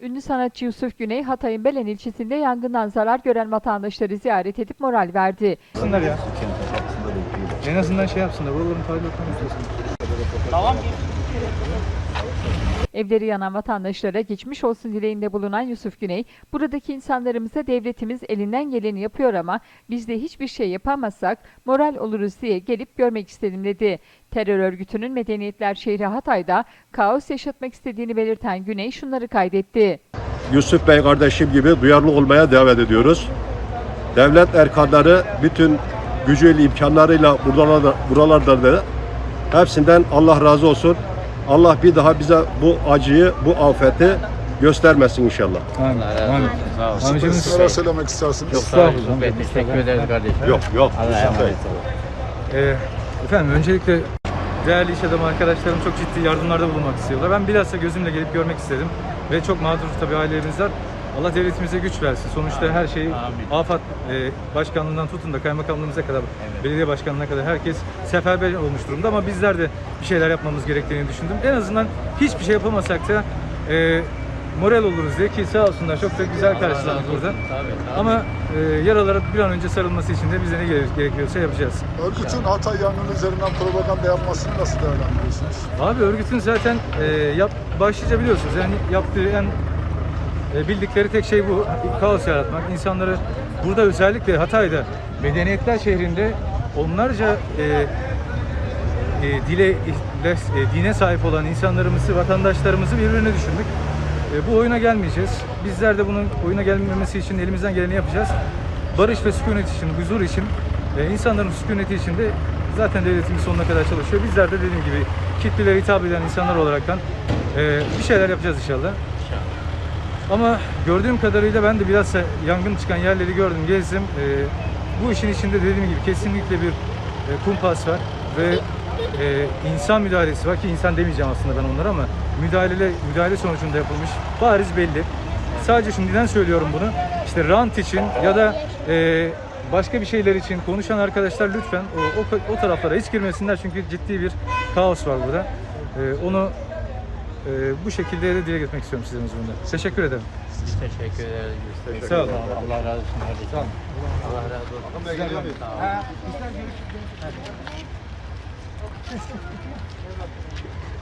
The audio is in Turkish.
Ünlü sanatçı Yusuf Güney, Hatay'ın Belen ilçesinde yangından zarar gören vatandaşları ziyaret edip moral verdi. yapsınlar ya. En azından şey yapsınlar. Buraların tadilatlarını istesinler. Evleri yanan vatandaşlara geçmiş olsun dileğinde bulunan Yusuf Güney, buradaki insanlarımıza devletimiz elinden geleni yapıyor ama biz de hiçbir şey yapamazsak moral oluruz diye gelip görmek istedim dedi. Terör örgütünün Medeniyetler şehri Hatay'da kaos yaşatmak istediğini belirten Güney şunları kaydetti. Yusuf Bey kardeşim gibi duyarlı olmaya davet ediyoruz. Devlet erkanları bütün gücüyle, imkanlarıyla buralarda, buralarda da hepsinden Allah razı olsun. Allah bir daha bize bu acıyı, bu afeti göstermesin inşallah. Amin. Amin. Sağ olun. Amcamız Siz neler söylemek istersiniz? Yok, Sağ olun. Teşekkür ederiz kardeşim. Yok yok. Allah'a emanet olun. Ee, efendim öncelikle değerli iş adamı arkadaşlarım çok ciddi yardımlarda bulunmak istiyorlar. Ben bilhassa gözümle gelip görmek istedim. Ve çok mağdur tabii ailelerimiz var. Allah devletimize güç versin. Sonuçta her şey Amin. AFAD e, başkanlığından tutun da kaymakamlığımıza kadar, belediye başkanlığına kadar herkes seferber olmuş durumda ama bizler de bir şeyler yapmamız gerektiğini düşündüm. En azından hiçbir şey yapamasak da e, moral oluruz diye ki sağ olsunlar çok da güzel karşıladık burada. Tabii, tabii. Ama e, yaralara bir an önce sarılması için de bize ne gerek- gerekiyorsa yapacağız. Örgütün Hatay yangını üzerinden propaganda yapmasını nasıl değerlendiriyorsunuz? Abi örgütün zaten e, yap, başlıca biliyorsunuz yani yaptığı en e, bildikleri tek şey bu. Kaos yaratmak. İnsanları burada özellikle Hatay'da medeniyetler şehrinde onlarca e, e, dile e, dine sahip olan insanlarımızı, vatandaşlarımızı birbirine düşürmek. E, bu oyuna gelmeyeceğiz. Bizler de bunun oyuna gelmemesi için elimizden geleni yapacağız. Barış ve sükunet için, huzur için, e, insanların sükuneti için de zaten devletimiz sonuna kadar çalışıyor. Bizler de dediğim gibi kitlelere hitap eden insanlar olaraktan e, bir şeyler yapacağız inşallah. Ama gördüğüm kadarıyla ben de biraz yangın çıkan yerleri gördüm, gezdim. E, bu işin içinde dediğim gibi kesinlikle bir e, kumpas var ve e, insan müdahalesi var ki insan demeyeceğim aslında ben onlara ama müdahale müdahale sonucunda yapılmış bariz belli. Sadece şimdi neden söylüyorum bunu? İşte rant için ya da e, başka bir şeyler için konuşan arkadaşlar lütfen o, o, o taraflara hiç girmesinler çünkü ciddi bir kaos var burada. E, onu e, bu şekilde de dile getirmek istiyorum sizin huzurunda. Teşekkür ederim. Biz teşekkür ederiz. Sağ olun. Allah razı olsun kardeşim. Sağ olun. Allah razı olsun. Sağ olun.